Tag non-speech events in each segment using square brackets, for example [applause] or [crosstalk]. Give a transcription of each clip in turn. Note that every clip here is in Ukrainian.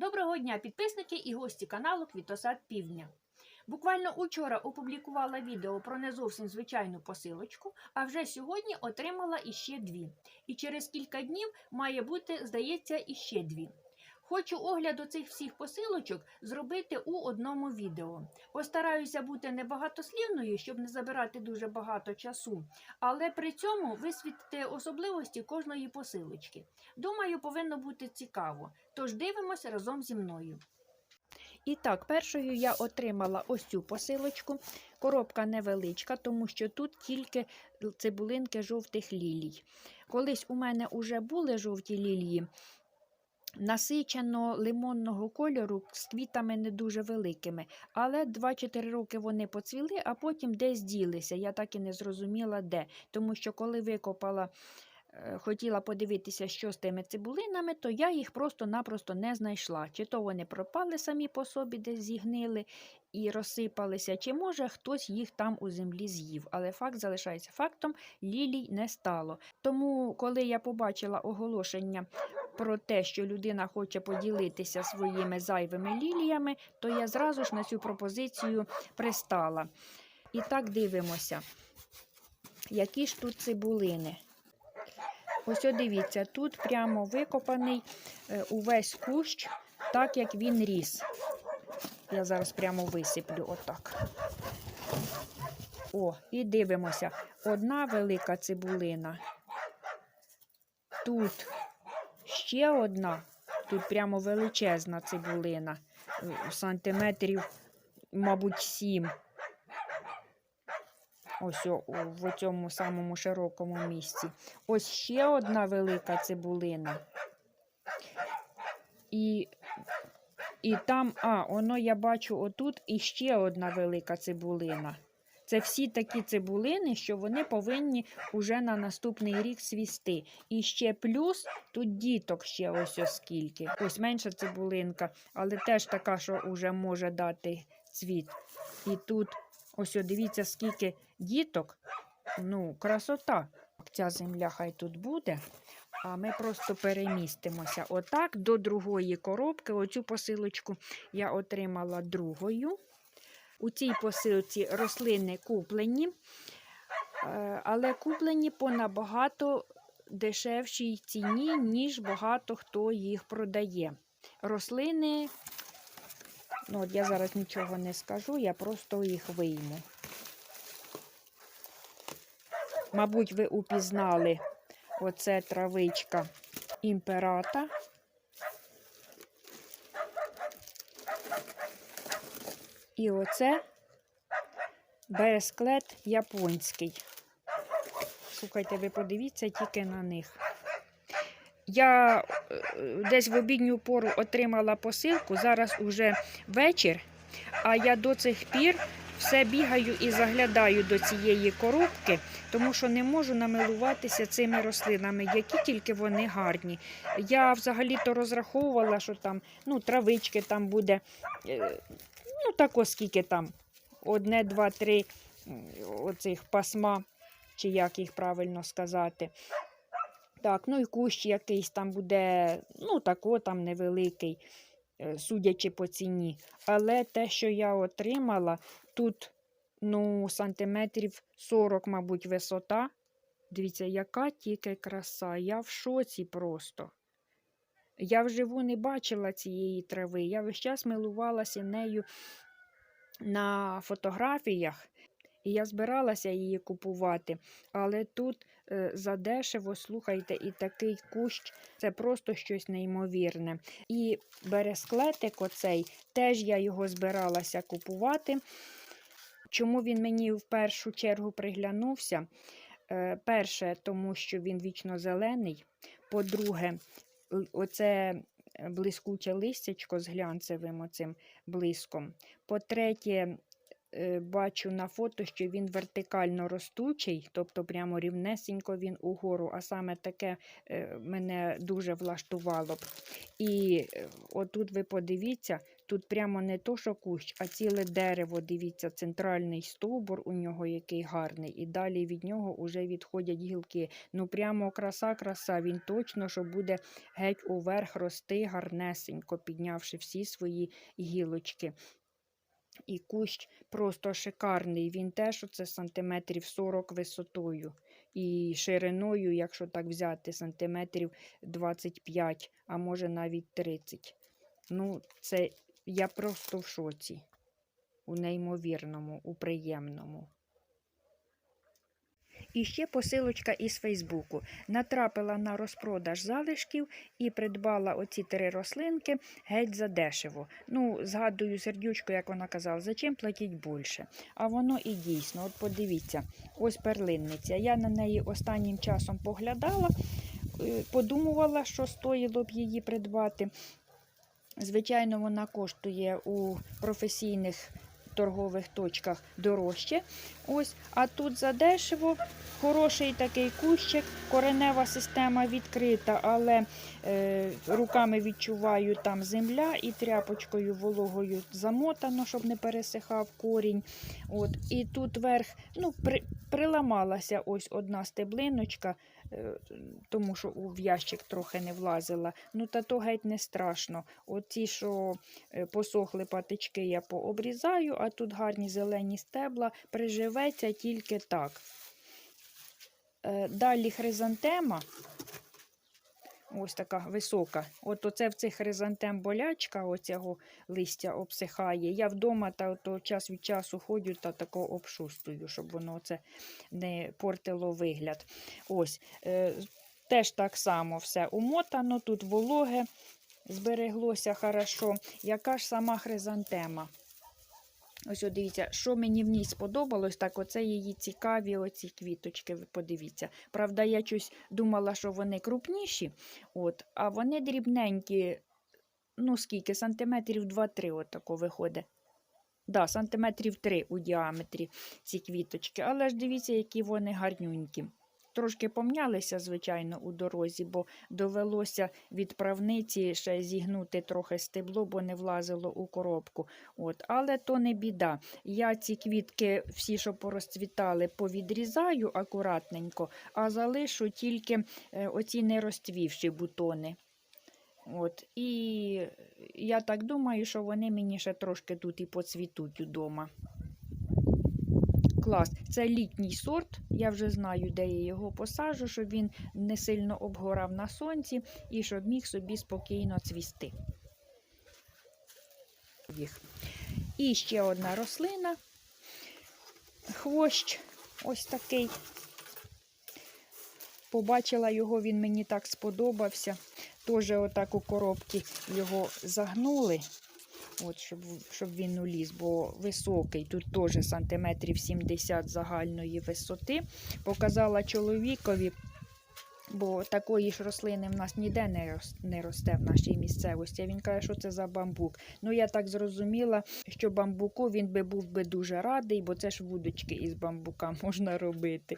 Доброго дня, підписники і гості каналу Квітосад Півдня. Буквально учора опублікувала відео про не зовсім звичайну посилочку, а вже сьогодні отримала іще дві. І через кілька днів має бути, здається, іще дві. Хочу огляд цих всіх посилочок зробити у одному відео. Постараюся бути небагатослівною, щоб не забирати дуже багато часу, але при цьому висвітлити особливості кожної посилочки. Думаю, повинно бути цікаво. Тож дивимося разом зі мною. І так, першою я отримала ось цю посилочку. Коробка невеличка, тому що тут тільки цибулинки жовтих лілій. Колись у мене вже були жовті лілії. Насичено лимонного кольору з квітами не дуже великими, але 2-4 роки вони поцвіли, а потім десь ділися. Я так і не зрозуміла де. Тому що коли викопала, хотіла подивитися, що з тими цибулинами, то я їх просто-напросто не знайшла. Чи то вони пропали самі по собі, десь зігнили і розсипалися, чи може хтось їх там у землі з'їв. Але факт залишається фактом: лілій не стало. Тому, коли я побачила оголошення про те, що людина хоче поділитися своїми зайвими ліліями, то я зразу ж на цю пропозицію пристала. І так дивимося, які ж тут цибулини. Ось о, дивіться, тут прямо викопаний е, увесь кущ, так як він ріс. Я зараз прямо висиплю отак. О, і дивимося. Одна велика цибулина. Тут ще одна, тут прямо величезна цибулина, е, сантиметрів, мабуть, сім. Ось о, в цьому самому широкому місці. Ось ще одна велика цибулина. І, і там, а, воно я бачу отут іще одна велика цибулина. Це всі такі цибулини, що вони повинні уже на наступний рік свісти. І ще плюс тут діток ще ось оскільки. Ось менша цибулинка, але теж така, що вже може дати цвіт. І тут, ось о, дивіться, скільки діток. Ну, красота. Ця земля хай тут буде. А ми просто перемістимося. Отак до другої коробки. Оцю посилочку я отримала другою. У цій посилці рослини куплені, е, але куплені по набагато дешевшій ціні, ніж багато хто їх продає. Рослини, ну от я зараз нічого не скажу, я просто їх вийму. Мабуть, ви упізнали оце травичка імперата. І оце бересклет японський. Слухайте, ви подивіться тільки на них. Я е, десь в обідню пору отримала посилку, зараз уже вечір, а я до цих пір все бігаю і заглядаю до цієї коробки, тому що не можу намилуватися цими рослинами, які тільки вони гарні. Я взагалі-то розраховувала, що там ну, травички там буде. е, Ну, так ось скільки там. Одне, два, три оцих пасма, чи як їх правильно сказати. Так, ну і кущ якийсь там буде, ну, тако там невеликий, е, судячи по ціні. Але те, що я отримала, тут, ну, сантиметрів 40, мабуть, висота. Дивіться, яка тільки краса. Я в шоці просто. Я вживу не бачила цієї трави. Я весь час милувалася нею на фотографіях, і я збиралася її купувати. Але тут задешево, слухайте, і такий кущ це просто щось неймовірне. І бересклетик оцей, теж я його збиралася купувати. Чому він мені в першу чергу приглянувся? Е, Перше, тому що він вічно зелений. По-друге, оце е, блискуче листячко з глянцевим оцим блиском. По-третє, е, бачу на фото, що він вертикально ростучий, тобто прямо рівнесенько він угору, а саме таке е, мене дуже влаштувало б. І е, отут ви подивіться, Тут прямо не то, що кущ, а ціле дерево. Дивіться, центральний стовбур у нього який гарний. І далі від нього вже відходять гілки. Ну прямо краса-краса. Він точно що буде геть уверх рости гарнесенько, піднявши всі свої гілочки. І кущ просто шикарний. Він теж оце сантиметрів 40 висотою. І шириною, якщо так взяти, сантиметрів 25, а може навіть 30. Ну, це я просто в шоці. У неймовірному, у приємному. І ще посилочка із Фейсбуку. Натрапила на розпродаж залишків і придбала оці три рослинки геть за дешево. Ну, згадую сердючко, як вона казала, за чим платіть більше. А воно і дійсно, от подивіться, ось перлинниця. Я на неї останнім часом поглядала, е, подумувала, що стоїло б її придбати. Звичайно, вона коштує у професійних торгових точках дорожче. Ось, а тут задешево, хороший такий кущик, коренева система відкрита, але е, руками відчуваю там земля і тряпочкою вологою замотано, щоб не пересихав корінь. От, і тут верх ну, при, приламалася ось одна стеблиночка, тому що в ящик трохи не влазила. Ну, та то геть не страшно. Оці, що е, посохли патички, я пообрізаю, а тут гарні зелені стебла, приживеться тільки так. Е, Далі хризантема. Ось така висока. От оце в цих хризантем болячка, оцього листя обсихає. Я вдома та то час від часу ходжу та тако обшустую, щоб воно це не портило вигляд. Ось, е, теж так само все умотано, тут вологе, збереглося хорошо. Яка ж сама хризантема? Ось от дивіться, що мені в ній сподобалось, так оце її цікаві оці квіточки, ви подивіться. Правда, я щось думала, що вони крупніші, от, а вони дрібненькі, ну скільки, сантиметрів 2-3 отако виходить. Да, сантиметрів 3 у діаметрі ці квіточки, але ж дивіться, які вони гарнюнькі. Трошки помнялися, звичайно, у дорозі, бо довелося від правниці ще зігнути трохи стебло, бо не влазило у коробку. От. Але то не біда. Я ці квітки, всі, що порозцвітали, повідрізаю акуратненько, а залишу тільки е, оці нерозцвівші бутони. От. І я так думаю, що вони мені ще трошки тут і поцвітуть удома. Клас. Це літній сорт. Я вже знаю, де я його посаджу, щоб він не сильно обгорав на сонці і щоб міг собі спокійно цвісти. І ще одна рослина. Хвощ ось такий. Побачила його, він мені так сподобався. Теж отак у коробці його загнули. От, щоб, щоб він уліз, бо високий, тут теж сантиметрів 70 загальної висоти. Показала чоловікові, бо такої ж рослини в нас ніде не, рос, не росте в нашій місцевості. Він каже, що це за бамбук. Ну, я так зрозуміла, що бамбуку він би був би дуже радий, бо це ж вудочки із бамбука [laughs] можна робити.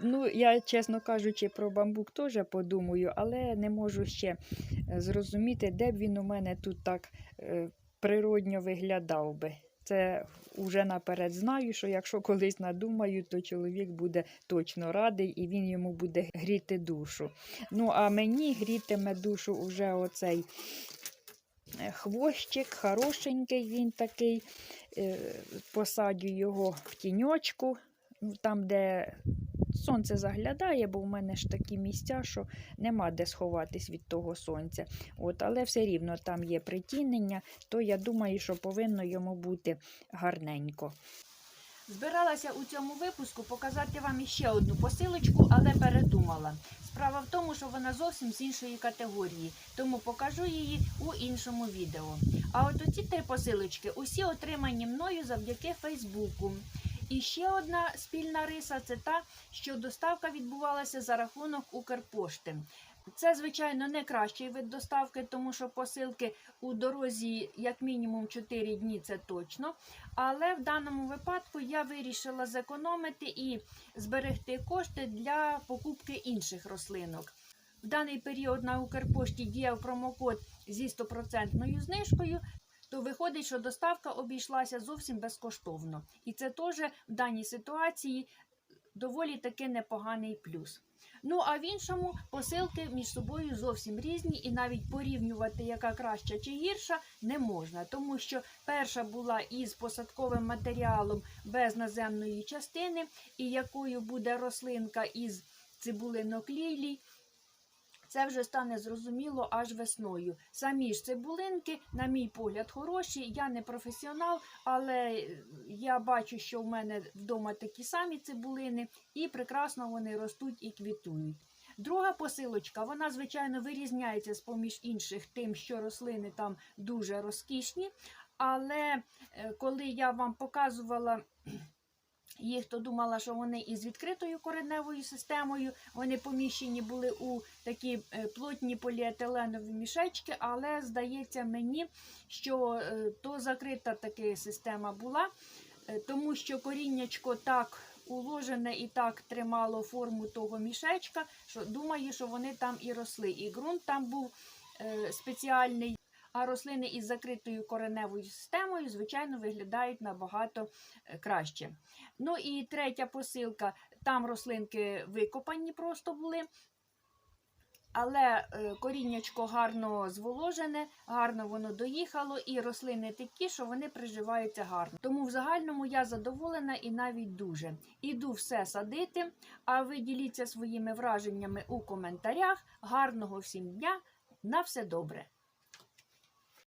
Ну, я, чесно кажучи, про бамбук теж подумаю, але не можу ще е, зрозуміти, де б він у мене тут так е, природньо виглядав би. Це вже наперед знаю, що якщо колись надумаю, то чоловік буде точно радий і він йому буде гріти душу. Ну, а мені грітиме душу вже оцей е, хвощик, хорошенький він такий. Посадю його в тіньочку, ну, там, де сонце заглядає, бо в мене ж такі місця, що нема де сховатись від того сонця. От, але все рівно там є притінення, то я думаю, що повинно йому бути гарненько. Збиралася у цьому випуску показати вам іще одну посилочку, але передумала. Справа в тому, що вона зовсім з іншої категорії, тому покажу її у іншому відео. А от оці три посилочки усі отримані мною завдяки Фейсбуку. І ще одна спільна риса це та, що доставка відбувалася за рахунок Укрпошти. Це, звичайно, не кращий вид доставки, тому що посилки у дорозі як мінімум 4 дні, це точно. Але в даному випадку я вирішила зекономити і зберегти кошти для покупки інших рослинок. В даний період на Укрпошті діяв промокод зі 100% знижкою, то виходить, що доставка обійшлася зовсім безкоштовно. І це теж в даній ситуації доволі таки непоганий плюс. Ну а в іншому посилки між собою зовсім різні, і навіть порівнювати, яка краща чи гірша, не можна, тому що перша була із посадковим матеріалом без наземної частини, і якою буде рослинка із цибулинок лілій. Це вже стане зрозуміло аж весною. Самі ж цибулинки, на мій погляд, хороші. Я не професіонал, але е, я бачу, що в мене вдома такі самі цибулини, і прекрасно вони ростуть і квітують. Друга посилочка, вона, звичайно, вирізняється з поміж інших, тим, що рослини там дуже розкішні. Але е, коли я вам показувала їх, то думала, що вони із відкритою кореневою системою, вони поміщені були у такі е, плотні поліетиленові мішечки, але здається мені, що е, то закрита така система була, е, тому що коріннячко так уложене і так тримало форму того мішечка, що думаю, що вони там і росли. І ґрунт там був спеціальний. А рослини із закритою кореневою системою, звичайно, виглядають набагато е, краще. Ну і третя посилка, там рослинки викопані просто були. Але е, коріннячко гарно зволожене, гарно воно доїхало, і рослини такі, що вони приживаються гарно. Тому в загальному я задоволена і навіть дуже. Іду все садити. А ви діліться своїми враженнями у коментарях. Гарного всім дня! На все добре!